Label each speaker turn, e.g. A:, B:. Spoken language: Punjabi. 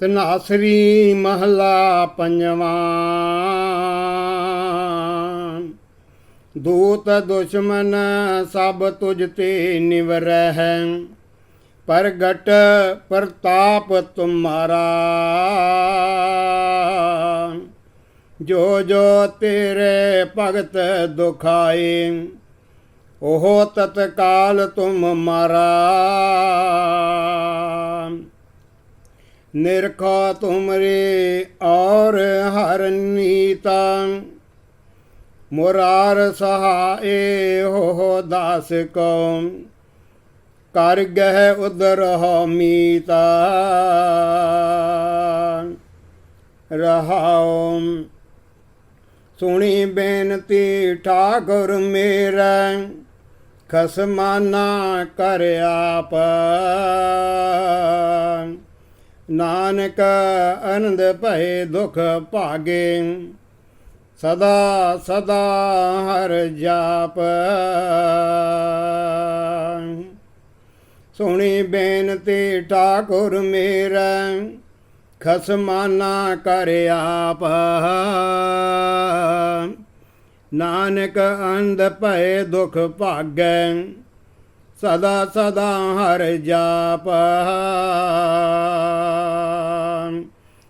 A: ਤਨਾਸਰੀ ਮਹਲਾ ਪੰਜਵਾਂ। ਦੂਤ ਦੁਸ਼ਮਨ ਸਭ ਤੁਝ ਤੇ ਨਿਵਰੈ ਹੈ ਪ੍ਰਗਟ ਪ੍ਰਤਾਪ ਤੁਮਾਰਾ। ਜੋ ਜੋ ਤੇਰੇ ਭਗਤ ਦੁਖਾਏ, ਉਹ ਤਤਕਾਲ ਤੁਮ ਮਾਰਾ। ਨਿਰਖਾ ਤੁਮਰੇ ਔਰ ਹਰ ਨੀਤਾ ਮੁਰਾਰ ਸਹਾਏ ਹੋ ਦਾਸ ਕੋ ਕਰ ਗਹਿ ਉਦਰ ਹੋ ਮੀਤਾ ਰਹਾਉ, ਸੁਣੀ ਬੇਨਤੀ ਠਾਕੁਰ ਮੇਰਾ, ਖਸਮਾਨਾ ਕਰ ਆਪ। ਨਾਨਕ ਅਨੰਦ ਭਏ ਦੁਖ ਭਾਗੇ, ਸਦਾ ਸਦਾ ਹਰ ਜਾਪ। ਸੁਣੀ ਬੇਨਤੀ ਠਾਕੁਰ ਮੇਰਾ, ਖਸਮਾਨਾ ਕਰ ਆਪ। ਨਾਨਕ ਅੰਧ ਭਏ ਦੁਖ ਭਾਗੈ, ਸਦਾ ਸਦਾ ਹਰ ਜਾਪ।